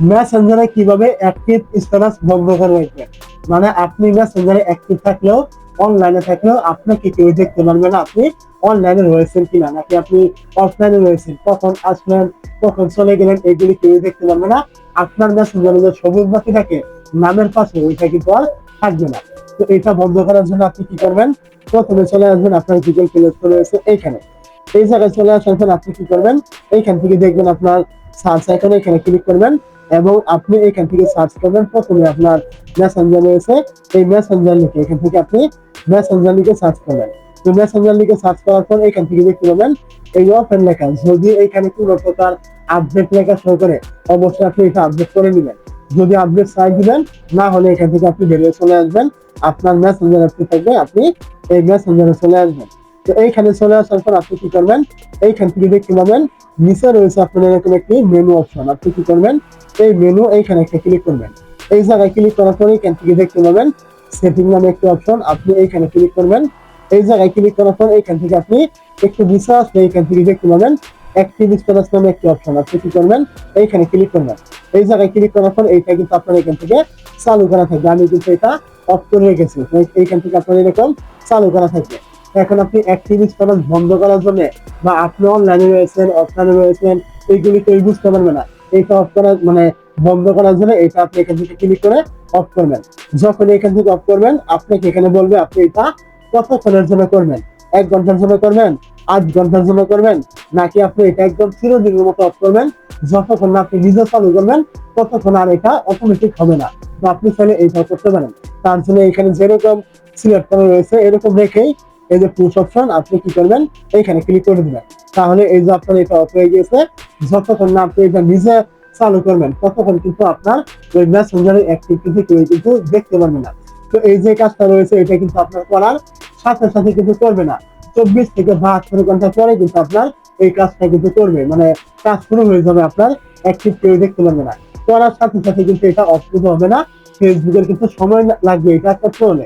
মেসেঞ্জারে কীভাবে active status বন্ধ করে রাখবেন মানে আপনি মেসেঞ্জারে অ্যাক্টিভ থাকলেও অনলাইনে থাকলেও আপনাকে কেউ দেখতে পারবে না? আপনি অনলাইনে রয়েছেন কিনা? নাকি আপনি অফলাইনে রয়েছেন? কখন আসলেন? কখন চলে গেলেন? এগুলি কেউ দেখতে পারবে না। আপনার মেসেঞ্জারে যে সবুজ বাতি থাকে, নামের পাশে ওইটা কিন্তু আর থাকবে না। তো এটা বন্ধ করার জন্য আপনি কি করবেন? প্রথমে চলে আসবেন আপনার গুগল প্লে স্টোর রয়েছে এইখানে। এই জায়গায় চলে আসার পর আপনি কি করবেন? এইখান থেকে দেখবেন আপনার সার্চ আইকনে এখানে ক্লিক করবেন। এবং আপনি এখান থেকে সার্চ করবেন, প্রথমে আপনার মেসেঞ্জার রয়েছে। এই মেসেঞ্জার লিখে এখান থেকে আপনি মেসেঞ্জার লিখে সার্চ করবেন। তো মেসেঞ্জার লিখে সার্চ করার পর এখান থেকে দেখতে পাবেন, এই ওপেন লেখা, যদি এখানে কোনো প্রকার আপডেট লেখা শো করে, অবশ্যই আপনি এটা আপডেট করে নেবেন। যদি আপডেট চাই দিবেন, না হলে এখান থেকে আপনি বেরিয়ে চলে আসবেন। আপনার মেসেঞ্জার অ্যাপটি থাকবে আপনি এই মেসেঞ্জারে চলে আসবেন। তো এইখানে চলে আসার পর আপনি কি করবেন? এইখান থেকে দেখতে পাবেন, নিচে রয়েছে আপনার এরকম একটি মেনু অপশন আপনি কি করবেন? এই মেনু এইখানে একটা ক্লিক করবেন। এই জায়গায় ক্লিক করার পরে এখান থেকে দেখতে পাবেন সেটিং নামে একটি অপশন আপনি এইখানে ক্লিক করবেন। এই জায়গায় ক্লিক করার পর এখান থেকে আপনি একটু আসলে এখান থেকে দেখতে পাবেন অ্যাক্টিভ স্ট্যাটাস নামে একটি অপশন আপনি কি করবেন? এইখানে ক্লিক করবেন। এই জায়গায় ক্লিক করার পর এইটা কিন্তু আপনার এখান থেকে চালু করা থাকবে। আমি কিন্তু এটা অফ করে রেখেছি। এইখান থেকে আপনার এরকম চালু করা থাকবে। এখন আপনি অ্যাক্টিভ স্ট্যাটাস বন্ধ করার জন্য বা আপনি অনলাইনে রয়েছেন অফলাইনে রয়েছেন, এইগুলি কেউ বুঝতে পারবে না। এইটা অফ করার মানে বন্ধ করার জন্য এটা আপনি এখান থেকে ক্লিক করে অফ করবেন। যখন এখান থেকে অফ করবেন, আপনাকে এখানে বলবে আপনি এটা কতক্ষণের জন্য করবেন? এক ঘণ্টার জন্য করবেন? আট ঘণ্টার জন্য করবেন? নাকি আপনি এটা একদম চিরদিনের মতো অফ করবেন? যতক্ষণ না আপনি নিজে চালু করবেন, ততক্ষণ আর এটা অটোমেটিক হবে না। তো আপনি চাইলে এইটা করতে পারেন। তার জন্য এখানে যেরকম সিলেক্ট করা রয়েছে, এরকম রেখেই এই যে পুশ অপশন আপনি কি করবেন? এইখানে ক্লিক করে দিবেন। তাহলে এই যে আপনার এটা অফ হয়ে গেছে যতক্ষণ না আপনি এটা নিজে চালু করবেন, ততক্ষণ কিন্তু আপনার ওই মেসেঞ্জারের অ্যাক্টিভিটি কেউ কিন্তু দেখতে পারবে না। তো এই যে কাজটা রয়েছে, এটা কিন্তু আপনার করার সাথে সাথে কিন্তু করবে না। চব্বিশ থেকে বাহাত্তর ঘণ্টা পরে কিন্তু আপনার এই কাজটা কিন্তু করবে। মানে কাজ শুরু হয়ে যাবে আপনার অ্যাক্টিভ কেউ দেখতে পারবে না। করার সাথে সাথে কিন্তু এটা অফ হবে না। ফেসবুকের কিন্তু সময় লাগবে এটা করতে হলে